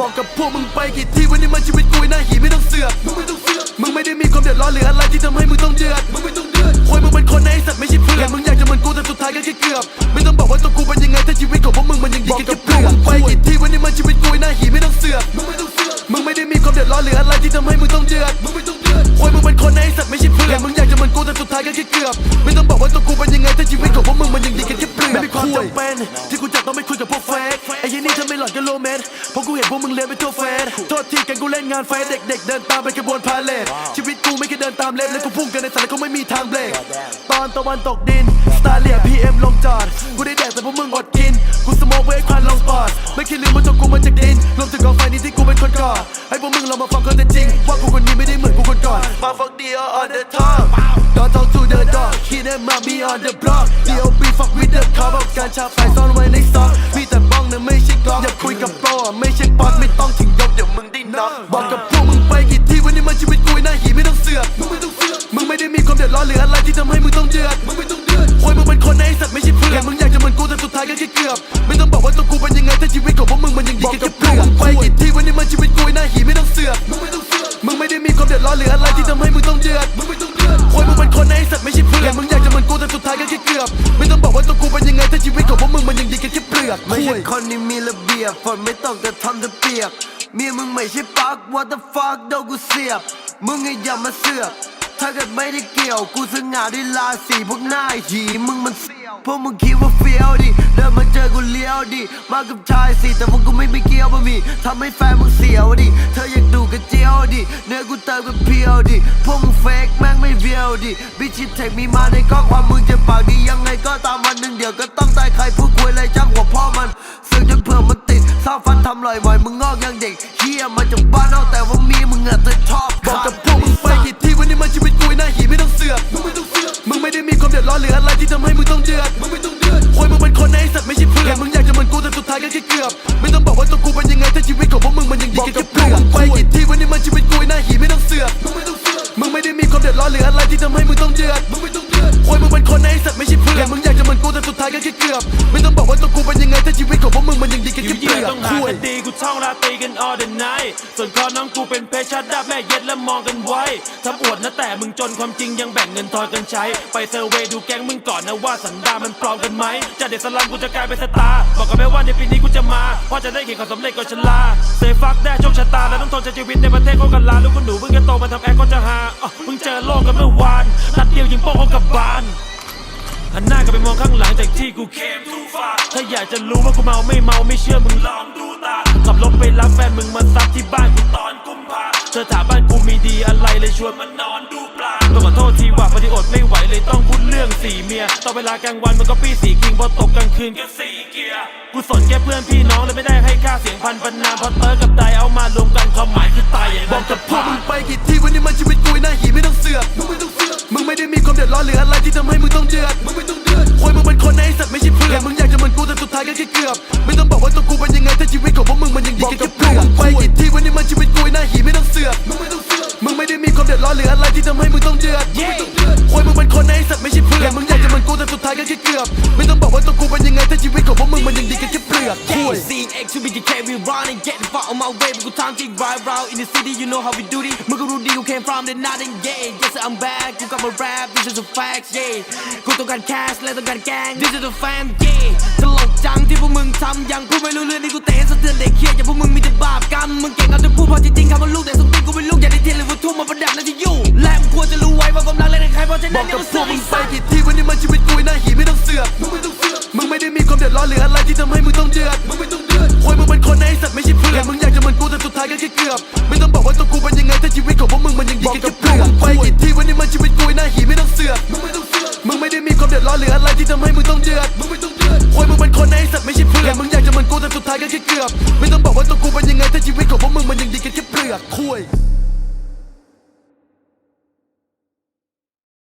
บอกกับพวกมึงไปกี่ทีวันนี้มันชีวิตกูไอ้หน้าหีไม่ต้องเสือกมึงไม่ต้องเสือกมึงไม่ได้มีความเดือดร้อนหรืออะไรที่ทำให้มึงต้องเดือดมึงไม่ต้องเดือดควยมึงเป็นคนในะไอ้สัตว์ไม่ใช่เพื่อนมึงอยากจะเหมือนกูแต่สุดท้ายก็แค่เกือบ ไม่ต้องบอกว่าตัวกูเป็นยังไงถ้าชีวิตของพวกมึงมันยังดีแค่เพื่อนไปกี่ทีวันนี้มันชีวิตกูไอ้หน้าหีไม่ต้องเสือกมึงไม่ต้องเสือกมึงไม่ได้มีความเดือดร้อนหรืออะไรที่ทำให้มึงต้องเดือด ท้ายก็แค่เกือบ ไม่ต้องบอกว่าตัวกูเป็นยังไงถ้าชีวิตของพวกมึงมันยังดีแค่เปลือกไม่มีความจำเป็นที่กูจะต้องไม่คุยกับพวกเฟกไอ้ยี่นี่ถ้าไม่หลอนก็โลเมนเพราะกูเห็นพวกมึงเลี้ยงเป็นตัวเฟนโทษทีกันกูเล่นงานไฟเด็ก ๆ เดินตามไปขบวนพาเลทชีวิตกูไม่แค่เดินตามเล็บแล้วกูพุ่งกันในสายก็ไม่มีทางเบรกตอนตะวันตกดินสตาร์เลียพีเอ็มลงจอดกูได้แดกแต่พวกมึงอดกินกูสโมองไว้ให้ควันลงปอดไม่คิดลืมว่าตัวกูมาจากดินรวมถึงกองไฟนี้ที่กูเป็นคนก่อให้พวกมึงลองมาฟังกันแต่จริง ว่ากูคนนี้ไม่ได้เหมือนกูคนก่อนมาฟังดี on the top Hit them up me on the block D.O.B. fuck with the car บอกการชาไฟซ่อนไว้ในซอกมีแต่บ้องนะไม่ใช่กลองอย่าคุยกับโปรอะไม่ใช่ป๊อตไม่ต้องถึงยกเดี๋ยวมึงได้น็อกบอกกับพวกมึงไปกี่ทีวันนี้มันชีวิตกูไอ้หน้าหีไม่ต้องเสือกมึงไม่ต้องเสือกมึงไม่ได้มีความเดือดร้อนหรืออะไรที่ทำให้มึงต้องเดือดมึงไม่ต้องเดือดควยมึงเป็นคนในะไอ้สัตว์ไม่ใช่เพื่อนมึงอยากจะเหมือนกูแต่สุดท้ายก็แค่เกือบไม่ต้องบอกว่าตัวกูเป็นยังไงถ้าชีวิตของพวกมึงมันยังดีแค่เปลือกไปกี่ทีวันนี้มันชีวิตกูไอ้หน้าหีไม่ต้องเสือกมึงไม่ต้องเสือกมึงไม่ได้มีความเดือดร้อนหรืออะไรที่ทำให้มึงต้องเดือดมึงไม่ต้อง ท้ายก็แค่เกือบ ไม่ต้องบอกว่าตัวกูเป็นยังไงถ้าชีวิตของพวกมึงมันยังดีแค่เปลือกไม่ใช่คนที่มีระเบียบฝนไม่ตกแต่ทำจะเปียกเมียมึงไม่ใช่ปัก what the fuck โดนกูเสียบ มึงไอ้อย่ามาเสือก ถ้าเกิดไม่ได้เกี่ยว กูสง่าด้วยราศีพวกหน้าหีมึงมันเสีย พวกมึงคิดว่าเฟี้ยวดิ เดินมาเจอกูเลี้ยวดิ มากับชายสิแต่พวกกูไม่ไปเกี่ยวบะหมี่ทำให้แฟนมึงเสียวดิ เธออยากดูกระเจียวดิ เนื้อกูเติมกับเพียวดิ พวกมึงเฟกแม่งไม่เวียวดิ บิชิตเทคมีมาในข้อความมึงจะไป อดร้อนหรืออะไรที่ทำให้มึงต้องเดือดมึงไม่ต้อง ควยมึงเป็นคนในะไอ้สัตว์ไม่ใช่เพื่อนมึงอยากจะเหมือนกูแต่สุดท้ายก็แค่เกือบ ไม่ต้องบอกว่าตัวกูเป็นยังไงถ้าชีวิตของพวกมึงมันยังดีแค่อยู่เปเยี่ลืยอกต้องหาคุยคดีกูท่องราตรีกัน all the night ส่วนคอน้องกูเป็นเพชรชัดดับแม่เย็ดและมองกันไว้ทำอวดนะแต่มึงจนความจริงยังแบ่งเงินทอยกันใช้ ไปเซอร์เวย์ดูแก๊งมึงก่อนนะว่าสันดานมันปลอมกันไหมจากเด็กสลัมกูจะกลายเป็นสตาร์บอกกับแม่ว่าในปีนี้กูจะมาเพราะจะได้เห็นความสำเร็จก่อนชลาเซฟักได้โชคชะตาและต้องทนใช้ชีวิตในประเทศโคกันลาลูกคุณหนูเพิ่งจะโตมาทำแอร์ก็จะหาอะเพิ่งเจอโลกกันเมื่อวานนัดเดียวยิงโป้งเขากลับบานหันหน้ากลับไปมองข้างหลังจากที่กูเคมทูฟาถ้าอยากจะรู้ว่ากูเมาไม่เมาไม่เชื่อมึงลองดูตาขับรถไปรับแฟนมึงมาซัดที่บ้านกูตอนกุมภาเธอถามบ้านกูมีดีอะไรเลยชวนมานนอนดูปลาต้องขอโทษทีว่าพอดีอดไม่ไหวเลยต้องพูดเรื่องสี่เมียตอนเวลากลางวันมันก็ปี้สี่คิงพอตกกลางคืนก็สี่เกียร์กูสนแค่เพื่อนพี่น้องเลยไม่ได้ให้ค่าเสียงพันปันนามพอเตอร์กับไดเอามารวมกันความหมายคือตายอย่างบอนั้กนกัจะบพวกผ่ามึงไปกี่ที่วันนี้มันชีวิตกูไอ้หน้าหีไม่ต้องเสือกมึงไม่ต้องเสือกมึง ร้อนหรืออะไรที่ทำให้มึงต้องเดือดมึงไม่ต้องเดือดควยมึงเป็นคนในะไอ้สัตว์ไม่ใช่เพื่อนมึงอยากจะเหมือนกูแต่สุดท้ายก็แค่เกือบ ไม่ต้องบอกว่าตัวกูเป็นยังไงถ้าชีวิตของพวกมึงมันยังดีแค่เปลือกไปกี่ทีวันนี้มันชีวิตกูไอ้หน้าหีไม่ต้องเสือกมึงไม่ต้องเสือกมึงไม่ได้มีความเดือดร้อนหรืออะไรที่ทำให้มึงต้องเดือดมึงไม่ต้องเดือดควยมึงเป็นคนในะไอ้สัตว์ ท้ายก็แค่เกือบ ไม่ต้องบอกว่าตัวกูเป็นยังไงถ้าชีวิตของพวกมึงมันยังดีแค่เปลือกคุย CX to be the K we run and get far on my way กูทางจริง right round in the city you know how we do this มึงก็รู้ดีกู came from the nothing yeah yes I'm back กูกลับมา rap this is a fact yeah กูต้องการ cash และต้องการแกง this is a fan yeah ตลกจังที่พวกมึงทำยังพูดไม่รู้เรื่องนี่กูเตะสะเทือนเด็กเคียอย่าพวกมึงมีแต่บาปกรรมมึงเก่งเอาแต่พูดพอจริงๆคำว่าลูกแต่สมติกูเป็นลูกอย่าได้เทียนหรือว่าทุ่มมาประดับหน้าที่อยู่และมึงควรจะรู้ไว้ว่าความรักเล่นกับใครเพราะฉะบนั้อนกเนี่ยกับมันพเสืวอกกมึไอ้งไปสัสกี่ทีวันนี้ มันชีวิตกูไอ้หน้าหีไม่ต้องเสือกมึงไม่ต้องเสือกมึงไม่ได้มีความเดือดร้อนหรืออะไรที่ทำให้มึงต้องเดือดมึงไม่ต้องเดือดควยมึงเป็นคนในะไอ้สัตว์ไม่ใช่เพื่อนมึงอยากจะเหมือนกูแต่สุดท้ายก็แค่เกือบไม่ต้องบอกว่าตัวกูเป็นยังไงถ้าชีวิตของพวกมึงมันยังดีแค่เปลือกไปกี่ที่วันนี้มันชีวิตกูไอ้หน้าหีไม่ต้องเสือกมึงไม่ต้องเสือกมึงไม่ได้มีความเดือดร้อนหรืออะไรที่ทำให้มึงต้องเดือดมึงไม่ต้องเดือดควยมึงเป็นคนในะไอ้สัตว์ไม่ใช่เพื่อนมึงอยากจะเหมือนกูแต่สุดท้ายก็แค่เกือบไม่ต้องบอกว่าตัวกูเป็นยังไงถ้าชีวิตของพวกมึงมันยังดีแค่เปลือกคุย